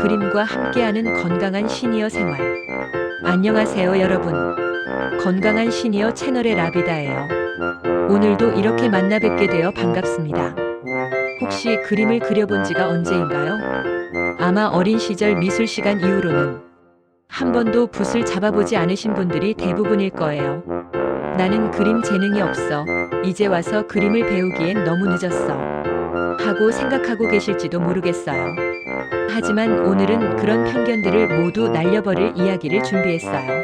그림과 함께하는 건강한 시니어 생활. 안녕하세요, 여러분. 건강한 시니어 채널의 라비다예요. 오늘도 이렇게 만나 뵙게 되어 반갑습니다. 혹시 그림을 그려본 지가 언제인가요? 아마 어린 시절 미술 시간 이후로는 한 번도 붓을 잡아보지 않으신 분들이 대부분일 거예요. 나는 그림 재능이 없어. 이제 와서 그림을 배우기엔 너무 늦었어. 하고 생각하고 계실지도 모르겠어요. 하지만 오늘은 그런 편견들을 모두 날려버릴 이야기를 준비했어요.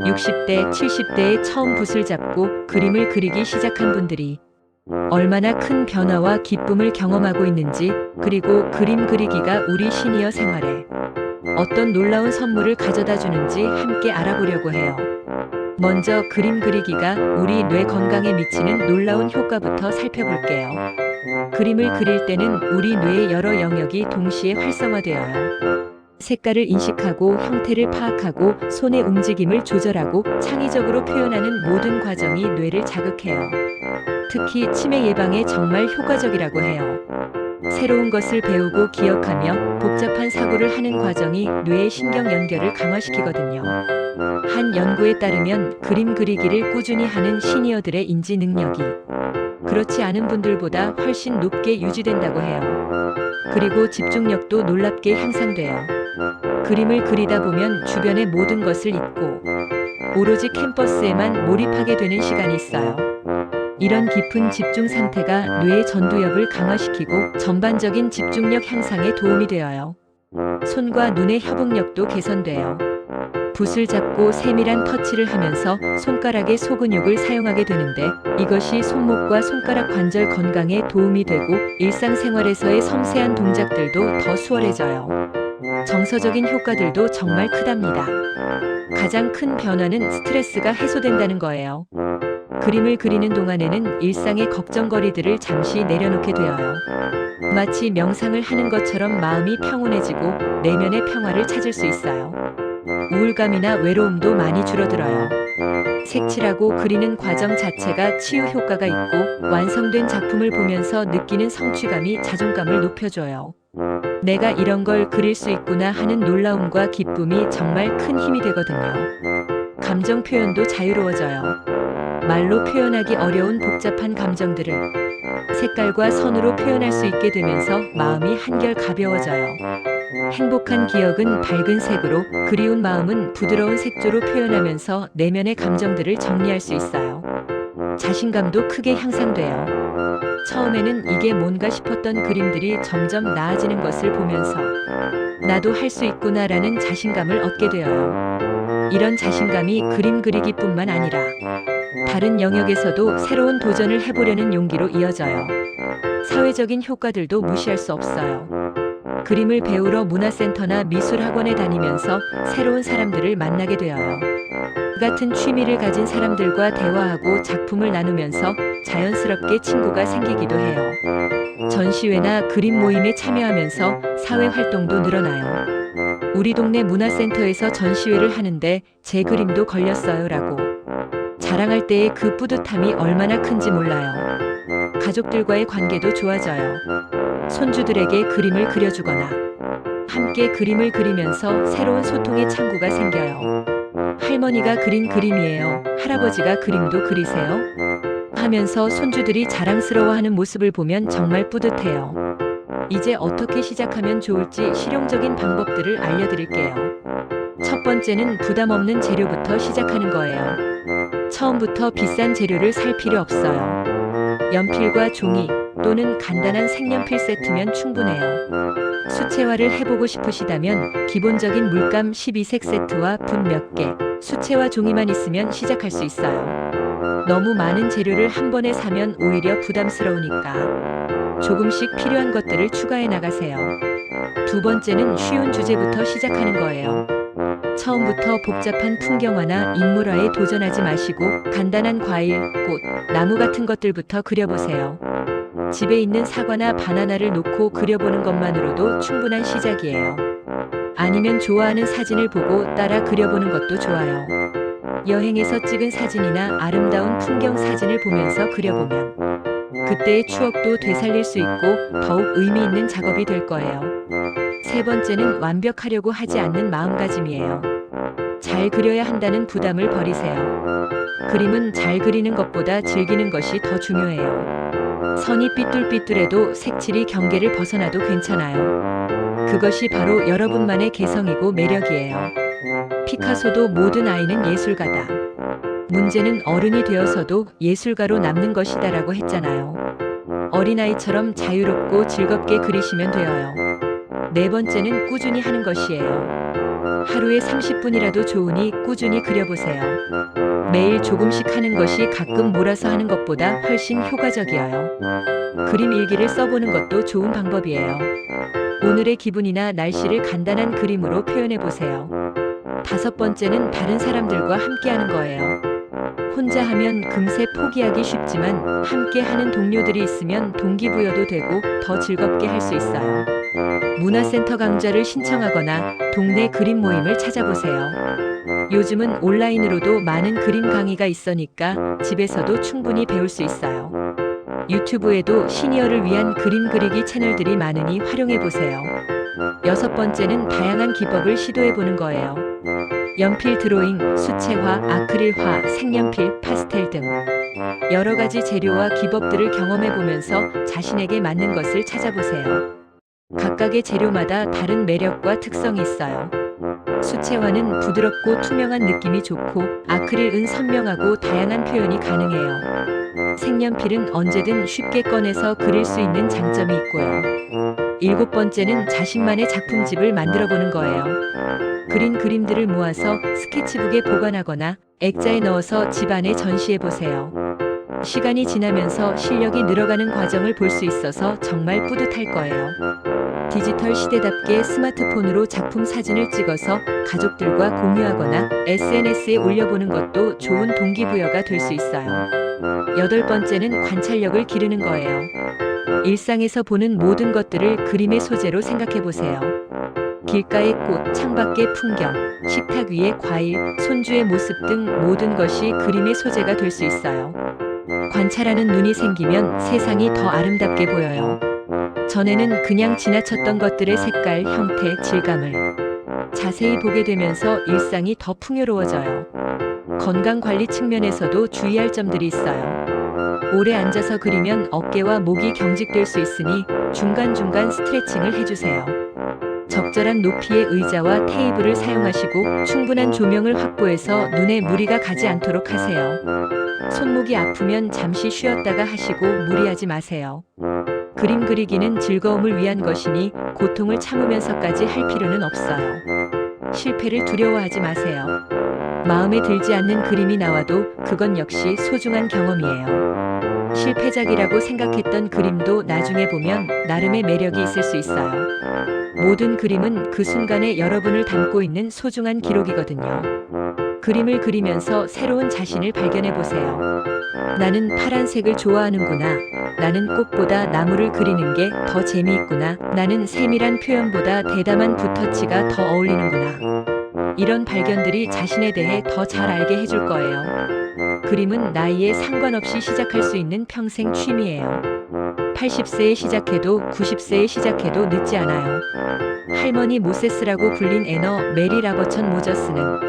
60대, 70대에 처음 붓을 잡고 그림을 그리기 시작한 분들이 얼마나 큰 변화와 기쁨을 경험하고 있는지, 그리고 그림 그리기가 우리 시니어 생활에 어떤 놀라운 선물을 가져다 주는지 함께 알아보려고 해요. 먼저 그림 그리기가 우리 뇌 건강에 미치는 놀라운 효과부터 살펴볼게요. 그림을 그릴 때는 우리 뇌의 여러 영역이 동시에 활성화되어요. 색깔을 인식하고 형태를 파악하고 손의 움직임을 조절하고 창의적으로 표현하는 모든 과정이 뇌를 자극해요. 특히 치매 예방에 정말 효과적이라고 해요. 새로운 것을 배우고 기억하며 복잡한 사고를 하는 과정이 뇌의 신경 연결을 강화시키거든요. 한 연구에 따르면 그림 그리기를 꾸준히 하는 시니어들의 인지 능력이 그렇지 않은 분들보다 훨씬 높게 유지된다고 해요. 그리고 집중력도 놀랍게 향상돼요. 그림을 그리다 보면 주변의 모든 것을 잊고 오로지 캠퍼스에만 몰입하게 되는 시간이 있어요. 이런 깊은 집중 상태가 뇌의 전두엽을 강화시키고 전반적인 집중력 향상에 도움이 되어요. 손과 눈의 협응력도 개선돼요. 붓을 잡고 세밀한 터치를 하면서 손가락의 소근육을 사용하게 되는데 이것이 손목과 손가락 관절 건강에 도움이 되고 일상생활에서의 섬세한 동작들도 더 수월해져요. 정서적인 효과들도 정말 크답니다. 가장 큰 변화는 스트레스가 해소된다는 거예요. 그림을 그리는 동안에는 일상의 걱정거리들을 잠시 내려놓게 되어요. 마치 명상을 하는 것처럼 마음이 평온해지고 내면의 평화를 찾을 수 있어요. 우울감이나 외로움도 많이 줄어들어요. 색칠하고 그리는 과정 자체가 치유 효과가 있고 완성된 작품을 보면서 느끼는 성취감이 자존감을 높여줘요. 내가 이런 걸 그릴 수 있구나 하는 놀라움과 기쁨이 정말 큰 힘이 되거든요. 감정 표현도 자유로워져요. 말로 표현하기 어려운 복잡한 감정들을 색깔과 선으로 표현할 수 있게 되면서 마음이 한결 가벼워져요. 행복한 기억은 밝은 색으로, 그리운 마음은 부드러운 색조로 표현하면서 내면의 감정들을 정리할 수 있어요. 자신감도 크게 향상돼요. 처음에는 이게 뭔가 싶었던 그림들이 점점 나아지는 것을 보면서 나도 할 수 있구나라는 자신감을 얻게 되어요. 이런 자신감이 그림 그리기뿐만 아니라 다른 영역에서도 새로운 도전을 해보려는 용기로 이어져요. 사회적인 효과들도 무시할 수 없어요. 그림을 배우러 문화센터나 미술학원에 다니면서 새로운 사람들을 만나게 되어요. 그 같은 취미를 가진 사람들과 대화하고 작품을 나누면서 자연스럽게 친구가 생기기도 해요. 전시회나 그림 모임에 참여하면서 사회 활동도 늘어나요. 우리 동네 문화센터에서 전시회를 하는데 제 그림도 걸렸어요 라고 자랑할 때의 그 뿌듯함이 얼마나 큰지 몰라요. 가족들과의 관계도 좋아져요. 손주들에게 그림을 그려주거나 함께 그림을 그리면서 새로운 소통의 창구가 생겨요. 할머니가 그린 그림이에요. 할아버지가 그림도 그리세요? 하면서 손주들이 자랑스러워하는 모습을 보면 정말 뿌듯해요. 이제 어떻게 시작하면 좋을지 실용적인 방법들을 알려드릴게요. 첫 번째는 부담 없는 재료부터 시작하는 거예요. 처음부터 비싼 재료를 살 필요 없어요. 연필과 종이 또는 간단한 색연필 세트면 충분해요. 수채화를 해보고 싶으시다면 기본적인 물감 12색 세트와 붓 몇 개, 수채화 종이만 있으면 시작할 수 있어요. 너무 많은 재료를 한 번에 사면 오히려 부담스러우니까 조금씩 필요한 것들을 추가해 나가세요. 두 번째는 쉬운 주제부터 시작하는 거예요. 처음부터 복잡한 풍경화나 인물화에 도전하지 마시고 간단한 과일, 꽃, 나무 같은 것들부터 그려보세요. 집에 있는 사과나 바나나를 놓고 그려보는 것만으로도 충분한 시작이에요. 아니면 좋아하는 사진을 보고 따라 그려보는 것도 좋아요. 여행에서 찍은 사진이나 아름다운 풍경 사진을 보면서 그려보면 그때의 추억도 되살릴 수 있고 더욱 의미 있는 작업이 될 거예요. 세 번째는 완벽하려고 하지 않는 마음가짐이에요. 잘 그려야 한다는 부담을 버리세요. 그림은 잘 그리는 것보다 즐기는 것이 더 중요해요. 선이 삐뚤삐뚤해도 색칠이 경계를 벗어나도 괜찮아요. 그것이 바로 여러분만의 개성이고 매력이에요. 피카소도 모든 아이는 예술가다. 문제는 어른이 되어서도 예술가로 남는 것이다라고 했잖아요. 어린아이처럼 자유롭고 즐겁게 그리시면 되어요. 네 번째는 꾸준히 하는 것이에요. 하루에 30분이라도 좋으니 꾸준히 그려보세요. 매일 조금씩 하는 것이 가끔 몰아서 하는 것보다 훨씬 효과적이에요. 그림 일기를 써보는 것도 좋은 방법이에요. 오늘의 기분이나 날씨를 간단한 그림으로 표현해 보세요. 다섯 번째는 다른 사람들과 함께 하는 거예요. 혼자 하면 금세 포기하기 쉽지만 함께 하는 동료들이 있으면 동기부여도 되고 더 즐겁게 할 수 있어요. 문화센터 강좌를 신청하거나 동네 그림 모임을 찾아보세요. 요즘은 온라인으로도 많은 그림 강의가 있으니까 집에서도 충분히 배울 수 있어요. 유튜브에도 시니어를 위한 그림 그리기 채널들이 많으니 활용해 보세요. 여섯 번째는 다양한 기법을 시도해 보는 거예요. 연필 드로잉, 수채화, 아크릴화, 색연필, 파스텔 등 여러 가지 재료와 기법들을 경험해 보면서 자신에게 맞는 것을 찾아보세요. 각각의 재료마다 다른 매력과 특성이 있어요. 수채화는 부드럽고 투명한 느낌이 좋고 아크릴은 선명하고 다양한 표현이 가능해요. 색연필은 언제든 쉽게 꺼내서 그릴 수 있는 장점이 있고요. 일곱 번째는 자신만의 작품집을 만들어 보는 거예요. 그린 그림들을 모아서 스케치북에 보관하거나 액자에 넣어서 집안에 전시해 보세요. 시간이 지나면서 실력이 늘어가는 과정을 볼 수 있어서 정말 뿌듯할 거예요. 디지털 시대답게 스마트폰으로 작품 사진을 찍어서 가족들과 공유하거나 SNS에 올려보는 것도 좋은 동기부여가 될 수 있어요. 여덟 번째는 관찰력을 기르는 거예요. 일상에서 보는 모든 것들을 그림의 소재로 생각해 보세요. 길가의 꽃, 창밖의 풍경, 식탁 위의 과일, 손주의 모습 등 모든 것이 그림의 소재가 될 수 있어요. 관찰하는 눈이 생기면 세상이 더 아름답게 보여요. 전에는 그냥 지나쳤던 것들의 색깔, 형태, 질감을 자세히 보게 되면서 일상이 더 풍요로워져요. 건강 관리 측면에서도 주의할 점들이 있어요. 오래 앉아서 그리면 어깨와 목이 경직될 수 있으니 중간중간 스트레칭을 해주세요. 적절한 높이의 의자와 테이블을 사용하시고 충분한 조명을 확보해서 눈에 무리가 가지 않도록 하세요. 손목이 아프면 잠시 쉬었다가 하시고 무리하지 마세요. 그림 그리기는 즐거움을 위한 것이니 고통을 참으면서까지 할 필요는 없어요. 실패를 두려워하지 마세요. 마음에 들지 않는 그림이 나와도 그건 역시 소중한 경험이에요. 실패작이라고 생각했던 그림도 나중에 보면 나름의 매력이 있을 수 있어요. 모든 그림은 그 순간에 여러분을 담고 있는 소중한 기록이거든요. 그림을 그리면서 새로운 자신을 발견해 보세요. 나는 파란색을 좋아하는구나. 나는 꽃보다 나무를 그리는 게 더 재미있구나. 나는 세밀한 표현보다 대담한 붓터치가 더 어울리는구나. 이런 발견들이 자신에 대해 더 잘 알게 해줄 거예요. 그림은 나이에 상관없이 시작할 수 있는 평생 취미예요. 80세에 시작해도 90세에 시작해도 늦지 않아요. 할머니 모세스라고 불린 애너 메리 라버천 모저스는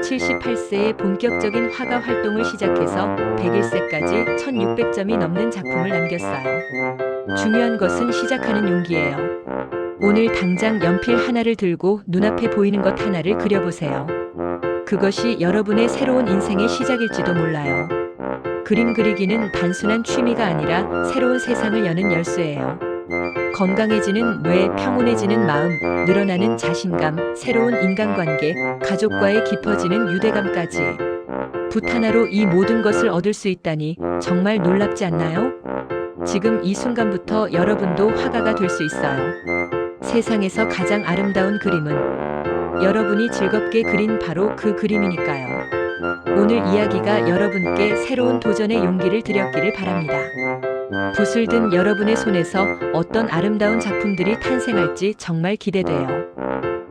78세에 본격적인 화가 활동을 시작해서 101세까지 1600점이 넘는 작품을 남겼어요. 중요한 것은 시작하는 용기예요. 오늘 당장 연필 하나를 들고 눈앞에 보이는 것 하나를 그려보세요. 그것이 여러분의 새로운 인생의 시작일지도 몰라요. 그림 그리기는 단순한 취미가 아니라 새로운 세상을 여는 열쇠예요. 건강해지는 뇌, 평온해지는 마음, 늘어나는 자신감, 새로운 인간관계, 가족과의 깊어지는 유대감까지. 붓 하나로 이 모든 것을 얻을 수 있다니 정말 놀랍지 않나요? 지금 이 순간부터 여러분도 화가가 될 수 있어요. 세상에서 가장 아름다운 그림은 여러분이 즐겁게 그린 바로 그 그림이니까요. 오늘 이야기가 여러분께 새로운 도전의 용기를 드렸기를 바랍니다. 붓을 든 여러분의 손에서 어떤 아름다운 작품들이 탄생할지 정말 기대돼요.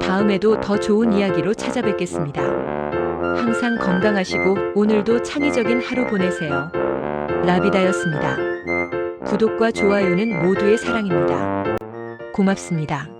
다음에도 더 좋은 이야기로 찾아뵙겠습니다. 항상 건강하시고 오늘도 창의적인 하루 보내세요. 라비다였습니다. 구독과 좋아요는 모두의 사랑입니다. 고맙습니다.